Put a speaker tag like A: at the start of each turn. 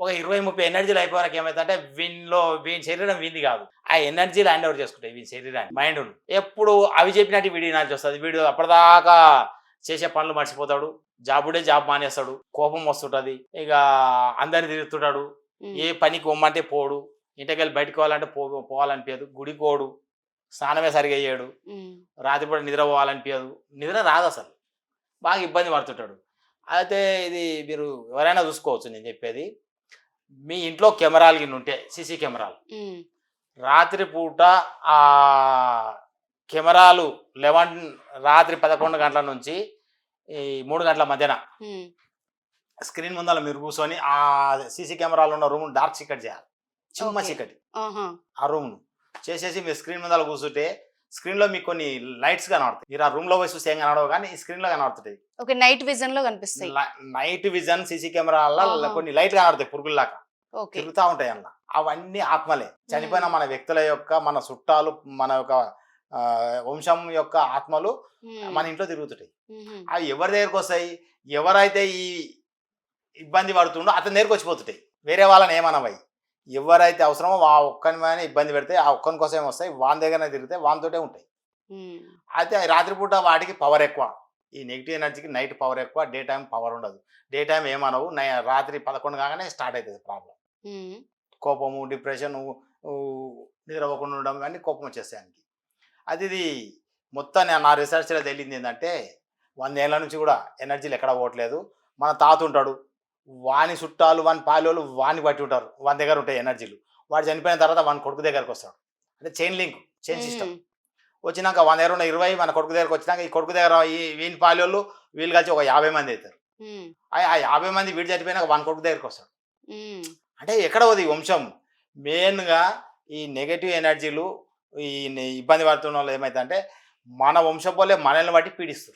A: ఒక ఇరవై ముప్పై ఎనర్జీలు అయిపోయాక ఏమైందంటే వీనిలో వీని శరీరం వీంది కాదు. ఆ ఎనర్జీలు హ్యాండ్ ఓవర్ చేసుకుంటాయి వీని శరీరాన్ని మైండ్ ఎప్పుడు అవి చెప్పినట్టు వీడి నాకు వస్తుంది వీడు అప్పటిదాకా చేసే పనులు మర్చిపోతాడు. జాబుడే జాబ్ మానేస్తాడు. కోపం వస్తుంటది. ఇక అందరిని తిరుగుతుంటాడు ఏ పనికి పోమంటే పోడు. ఇంటికెళ్ళి బయటకు పోవాలంటే పో పోవాలనిపించదు గుడికి పోడు. స్నానమే సరిగా చేయడు. రాత్రిపూట నిద్ర పోవాలనిపించదు నిద్ర రాదు అసలు. బాగా ఇబ్బంది పడుతుంటాడు. అయితే ఇది మీరు ఎవరైనా చూసుకోవచ్చు నేను చెప్పేది. మీ ఇంట్లో కెమెరాలు గిన్నె ఉంటే సీసీ కెమెరాలు. రాత్రిపూట ఆ కెమెరాలు లెవెన్ రాత్రి పదకొండు గంటల నుంచి ఈ మూడు గంటల మధ్యన స్క్రీన్ ముందర మీరు కూర్చొని ఆ సీసీ కెమెరాలు ఉన్న రూమ్ డార్క్ చీకటి చేయాలి. చిమ్మ. చీకటి ఆ రూమ్ను చేసేసి మీరు స్క్రీన్ ముందర కూర్చుంటే స్క్రీన్లో మీకు కొన్ని లైట్స్ కనబడతాయి. మీరు ఆ రూమ్లో పోయి చూస్తే ఏం కనబడవు కానీ ఈ స్క్రీన్లో కనబడుతుంటాయి.
B: ఓకే నైట్ విజన్లో కనిపిస్తాయి
A: నైట్ విజన్ సీసీ కెమెరాల
B: ఆహా.
A: కొన్ని లైట్ కనబడతాయి పురుగుల్లాగా. తిరుగుతూ ఉంటాయి అన్న. అవన్నీ ఆత్మలే. చనిపోయిన మన వ్యక్తుల యొక్క మన చుట్టాలు మన యొక్క వంశం యొక్క ఆత్మలు మన ఇంట్లో తిరుగుతుంటాయి. అవి ఎవరి దగ్గరకు వస్తాయి? ఎవరైతే ఈ ఇబ్బంది పడుతుండో అతని దగ్గరకు వచ్చిపోతుంటాయి. వేరే వాళ్ళని ఏమనవై? ఎవరైతే అవసరమో ఆ ఒక్కని ఇబ్బంది పెడితే ఆ ఒక్కని కోసం వస్తాయి వాని దగ్గరనే తిరిగితే వానితోటే ఉంటాయి. అయితే రాత్రిపూట వాటికి పవర్ ఎక్కువ. ఈ నెగిటివ్ ఎనర్జీకి నైట్ పవర్ ఎక్కువ డే టైం పవర్ ఉండదు. డే టైం ఏమనవు నై రాత్రి పదకొండు కాగానే స్టార్ట్ అవుతుంది ప్రాబ్లం కోపము డిప్రెషన్ నిద్రపోకుండా ఉండడం కానీ కోపం వచ్చేస్తాయి ఆయనకి. అది ఇది మొత్తం నా రీసెర్చ్లో తెలియంది ఏంటంటే వంద ఏళ్ళ నుంచి కూడా ఎనర్జీలు ఎక్కడ పోవట్లేదు. మన తాత ఉంటాడు వాని చుట్టాలు వాని పాలోళ్ళు వాని బట్టి ఉంటారు. వాని దగ్గర ఉంటాయి ఎనర్జీలు. వాడు చనిపోయిన తర్వాత వాని కొడుకు దగ్గరకు వస్తాడు. అంటే చైన్ లింక్ చైన్ సిస్టమ్ వచ్చినాక మన దగ్గర ఉన్న ఇరవై మన కొడుకు దగ్గరకు వచ్చినాక ఈ కొడుకు దగ్గర ఈ వీని పాలోళ్ళు వీళ్ళు కలిసి ఒక యాభై మంది అవుతారు. ఆ యాభై మంది వీడు చనిపోయినాక వాని కొడుకు దగ్గరకు వస్తాడు. అంటే ఎక్కడ ఈ వంశం. మెయిన్గా ఈ నెగటివ్ ఎనర్జీలు ఈ ఇబ్బంది పడుతున్న వాళ్ళు ఏమైతే అంటే మన వంశం వల్లే మనల్ని బట్టి పీడిస్తారు.